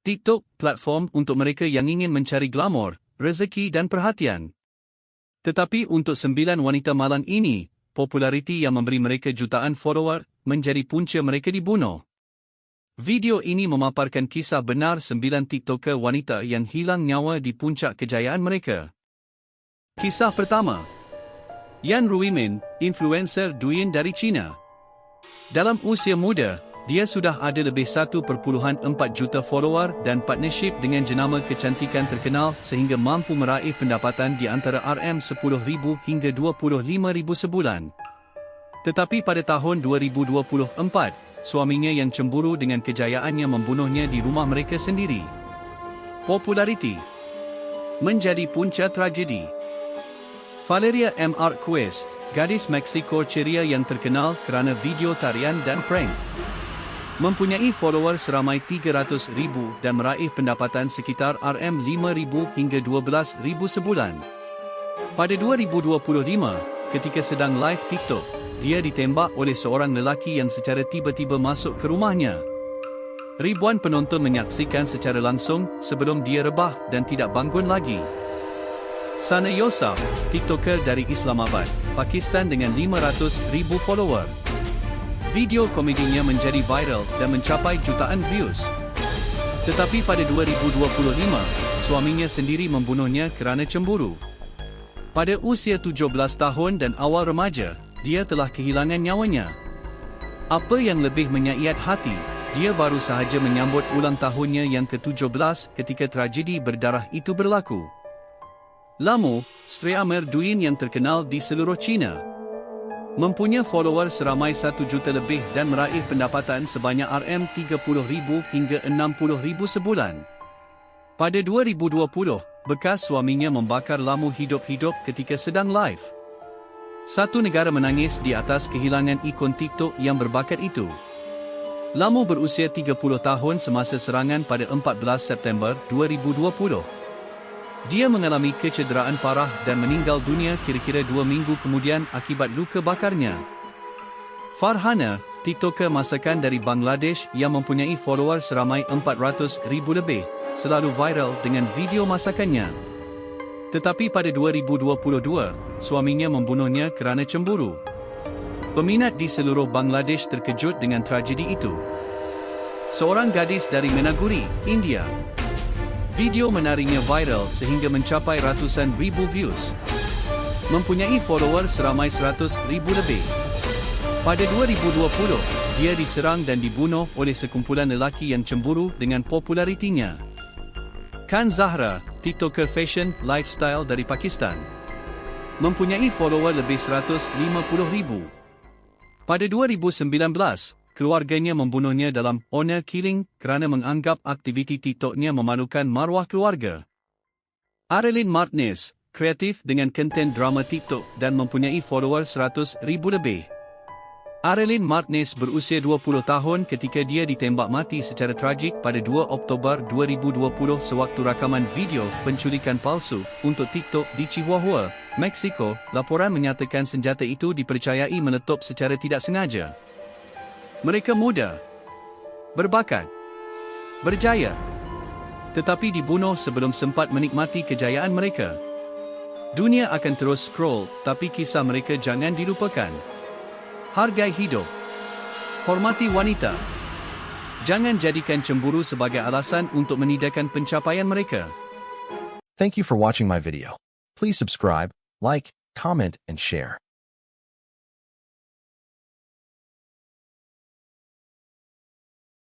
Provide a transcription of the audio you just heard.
TikTok, platform untuk mereka yang ingin mencari glamour, rezeki dan perhatian. Tetapi untuk sembilan wanita malang ini, populariti yang memberi mereka jutaan follower menjadi punca mereka dibunuh. Video ini memaparkan kisah benar sembilan TikToker wanita yang hilang nyawa di puncak kejayaan mereka. Kisah pertama. Yan Ruimin, influencer Douyin dari China. Dalam usia muda, dia sudah ada lebih 1.4 juta follower dan partnership dengan jenama kecantikan terkenal sehingga mampu meraih pendapatan di antara RM10,000 hingga 25,000 sebulan. Tetapi pada tahun 2024, suaminya yang cemburu dengan kejayaannya membunuhnya di rumah mereka sendiri. Populariti menjadi punca tragedi. Valeria M. Arquez, gadis Meksiko ceria yang terkenal kerana video tarian dan prank. Mempunyai follower seramai 300,000 dan meraih pendapatan sekitar RM5,000 hingga 12,000 sebulan. Pada 2025, ketika sedang live TikTok, dia ditembak oleh seorang lelaki yang secara tiba-tiba masuk ke rumahnya. Ribuan penonton menyaksikan secara langsung sebelum dia rebah dan tidak bangun lagi. Sana Yosaf, TikToker dari Islamabad, Pakistan dengan 500,000 follower. Video komedinya menjadi viral dan mencapai jutaan views. Tetapi pada 2025, suaminya sendiri membunuhnya kerana cemburu. Pada usia 17 tahun dan awal remaja, dia telah kehilangan nyawanya. Apa yang lebih menyayat hati, dia baru sahaja menyambut ulang tahunnya yang ke-17 ketika tragedi berdarah itu berlaku. Lamu, Sri Amir Duin yang terkenal di seluruh China. Mempunyai follower seramai 1 juta lebih dan meraih pendapatan sebanyak RM30,000 hingga 60,000 sebulan. Pada 2020, bekas suaminya membakar Lamu hidup-hidup ketika sedang live. Satu negara menangis di atas kehilangan ikon TikTok yang berbakat itu. Lamu berusia 30 tahun semasa serangan pada 14 September 2020. Dia mengalami kecederaan parah dan meninggal dunia kira-kira dua minggu kemudian akibat luka bakarnya. Farhana, TikToker masakan dari Bangladesh yang mempunyai follower seramai 400 ribu lebih, selalu viral dengan video masakannya. Tetapi pada 2022, suaminya membunuhnya kerana cemburu. Peminat di seluruh Bangladesh terkejut dengan tragedi itu. Seorang gadis dari Menaguri, India, Video menarinya viral sehingga mencapai ratusan ribu views. Mempunyai follower seramai 100 ribu lebih. Pada 2020, dia diserang dan dibunuh oleh sekumpulan lelaki yang cemburu dengan popularitinya. Khan Zahra, TikToker fashion lifestyle dari Pakistan. Mempunyai follower lebih 150 ribu. Pada 2019, keluarganya membunuhnya dalam honor killing kerana menganggap aktiviti TikToknya memalukan maruah keluarga. Arelin Martinez, kreatif dengan konten drama TikTok dan mempunyai follower 100 ribu lebih. Arelin Martinez berusia 20 tahun ketika dia ditembak mati secara tragik pada 2 Oktober 2020 sewaktu rakaman video penculikan palsu untuk TikTok di Chihuahua, Mexico. Laporan menyatakan senjata itu dipercayai meletup secara tidak sengaja. Mereka muda, berbakat, berjaya, tetapi dibunuh sebelum sempat menikmati kejayaan mereka. Dunia akan terus scroll, tapi kisah mereka jangan dilupakan. Hargai hidup. Hormati wanita. Jangan jadikan cemburu sebagai alasan untuk menidakan pencapaian mereka. Thank you for watching my video. Please subscribe, like, comment, and share.